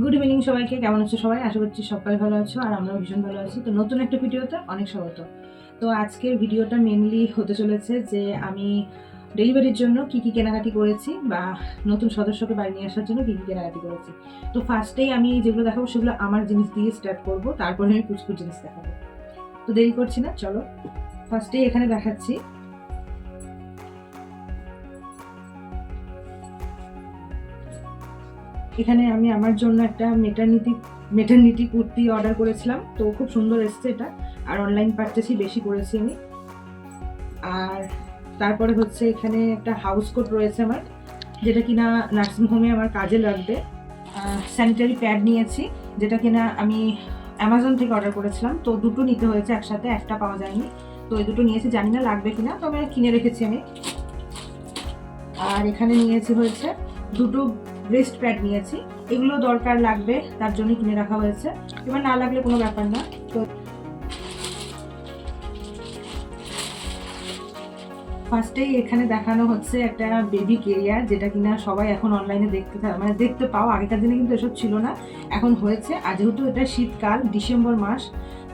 Good evening সবাইকে, কেমন আছো সবাই? আশা করছি সবাই ভালো আছো আর আমরাও ভীষণ ভালো আছি। তো নতুন একটা ভিডিওতে অনেক স্বাগত। তো আজকের ভিডিওটা মেনলি হতে চলেছে যে আমি ডেলিভারির জন্য কি কি কেনাকাটি করেছি বা নতুন সদস্যকে বাড়ি নিয়ে আসার জন্য কি কি কেনাকাটি করেছি। তো ফার্স্টেই আমি যেগুলো দেখাবো সেগুলো আমার জিনিস দিয়ে স্টার্ট করব, তারপরে আমি পুচকুর জিনিস দেখাবো। তো দেরি করছি না, চলো। ফার্স্টেই এখানে দেখাচ্ছি এখানে আমি আমার জন্য একটা মেটার্নিটি মেটার্নিটি কুর্তি অর্ডার করেছিলাম। তো খুব সুন্দর এসছে এটা। আর অনলাইন পারচেসই বেশি করেছি আমি। আর তারপরে হচ্ছে এখানে একটা হাউস কোট রয়েছে আমার, যেটা কিনা নার্সিংহোমে আমার কাজে লাগবে। স্যানিটারি প্যাড নিয়েছি, যেটা কিনা আমি অ্যামাজন থেকে অর্ডার করেছিলাম। তো দুটো নিতে হয়েছে একসাথে, একটা পাওয়া যায়নি। তো এই দুটো নিয়েছি, জানি না লাগবে কিনা, তবে কিনে রেখেছি আমি। আর এখানে নিয়েছি হয়েছে দুটো ব্রেস্ট প্যাড নিয়েছি। এগুলো দরকার লাগবে, তার জন্য কিনে রাখা হয়েছে। এবার না লাগলে কোনো ব্যাপার না। তো ফার্স্টেই এখানে দেখানো হচ্ছে একটা বেবি কেরিয়ার যেটা কিনা সবাই এখন অনলাইনে দেখতে থাকে মানে দেখতে পাও। আগেকার দিনে কিন্তু এসব ছিল না, এখন হয়েছে। আর যেহেতু এটা শীতকাল, ডিসেম্বর মাস,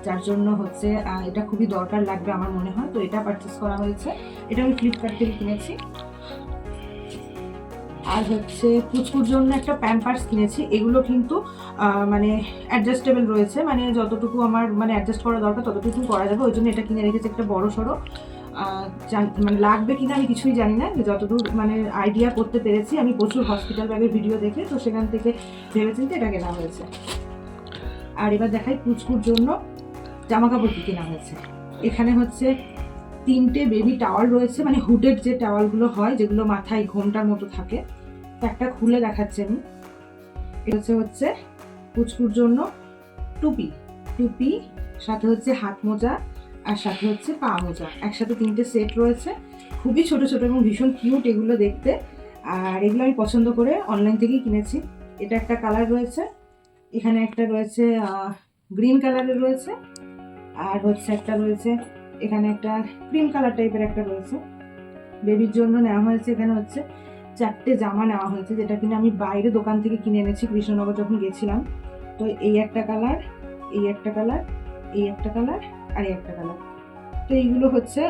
যার জন্য হচ্ছে এটা খুবই দরকার লাগবে আমার মনে হয়। তো এটা পারচেস করা হয়েছে। এটা আমি ফ্লিপকার্ট থেকে কিনেছি। আর হচ্ছে পুচকুর জন্য একটা প্যাম্পার্স কিনেছি। এগুলো কিন্তু মানে অ্যাডজাস্টেবল রয়েছে। মানে যতটুকু আমার মানে অ্যাডজাস্ট করা দরকার ততটুকু করা যাবে। ওই জন্য এটা কিনে রেখেছি একটা বড় সড়ো। মানে লাগবে কিনা আমি কিছুই জানি না। যতদূর মানে আইডিয়া করতে পেরেছি, আমি প্রচুর হসপিটাল ব্যাগের ভিডিও দেখে, তো সেখান থেকে ভেবেচিন্তে এটা কেনা হয়েছে। আর এবার দেখাই পুচকুর জন্য জামা কাপড় কি কেনা হয়েছে। এখানে হচ্ছে তিনটে বেবি টাওয়াল রয়েছে মানে হুডের যে টাওয়ালগুলো হয়, যেগুলো মাথায় ঘোমটার মতো থাকে একটা খুলে দেখাচ্ছি আমি। এটা হচ্ছে হচ্ছে পুচকুর জন্য টুপি। টুপি, সাথে হচ্ছে হাত মোজা, আর সাথে হচ্ছে পা মোজা। একসাথে তিনটে সেট রয়েছে। খুবই ছোট ছোট এবং ভীষণ কিউট এগুলো দেখতে। আর এগুলো আমি পছন্দ করে অনলাইন থেকেই কিনেছি। এটা একটা কালার রয়েছে। এখানে একটা রয়েছে গ্রিন কালারের রয়েছে। আর হচ্ছে একটা রয়েছে এখানে একটা ক্রিম কালার টাইপের একটা রয়েছে। বেবির জন্য নেওয়া হয়েছে এখানে হচ্ছে চারটে জামা নেওয়া হয়েছে, যেটা কিনা আমি বাইরে দোকান থেকে কিনে এনেছি, কৃষ্ণনগর যখন গেছিলাম। তো এই একটা কালার এই একটা কালার এই একটা কালার আর এই একটা কালার তো এইগুলো হচ্ছে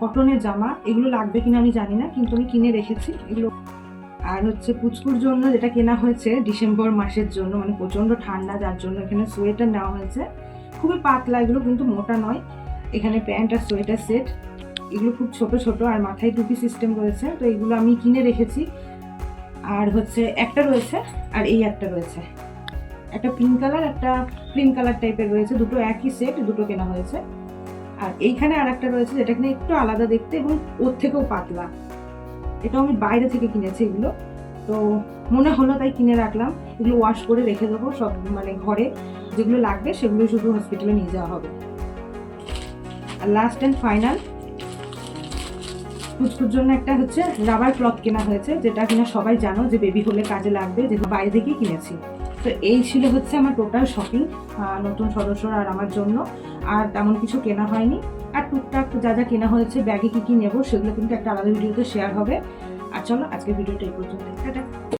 কটনের জামা। এগুলো লাগবে কিনা আমি জানি না, কিন্তু আমি কিনে রেখেছি। এগুলো আর হচ্ছে পুচকুর জন্য যেটা কেনা হয়েছে ডিসেম্বর মাসের জন্য মানে প্রচণ্ড ঠান্ডা, যার জন্য এখানে সোয়েটার নেওয়া হয়েছে। খুবই পাতলা এগুলো, কিন্তু মোটা নয়। এখানে প্যান্ট আর সোয়েটার সেট। এগুলো খুব ছোট ছোট আর মাথায় টুপি সিস্টেম রয়েছে। তো এগুলো আমি কিনে রেখেছি। আর হচ্ছে একটা রয়েছে আর এই একটা রয়েছে। একটা পিঙ্ক কালার, একটা ক্রিম কালার টাইপের রয়েছে। দুটো একই সেট, দুটো কেনা হয়েছে। আর এইখানে আর একটা রয়েছে যেটা কিনা একটু আলাদা দেখতে এবং ওর থেকেও পাতলা। এটাও আমি বাইরে থেকে কিনেছি এগুলো। তো মনে হলো তাই কিনে রাখলাম। এগুলো ওয়াশ করে রেখে দেবো সব মানে ঘরে যেগুলো লাগবে সেগুলো শুধু হসপিটালে নিয়ে যাওয়া হবে। আর লাস্ট অ্যান্ড ফাইনাল পুচকুর জন্য একটা হচ্ছে রাবার ক্লথ কেনা হয়েছে, যেটা কিনা সবাই জানো যে বেবি হলে কাজে লাগবে যে বাইরে থেকেই কিনেছি। তো এই ছিল হচ্ছে আমার টোটাল শপিং নতুন সদস্যরা আর আমার জন্য, আর তেমন কিছু কেনা হয়নি। আর টুকটাক যা যা কেনা হয়েছে ব্যাগে কী কী নেব, সেগুলো কিন্তু একটা আলাদা ভিডিওতে শেয়ার হবে। আর চলো আজকে ভিডিওটা এই পর্যন্ত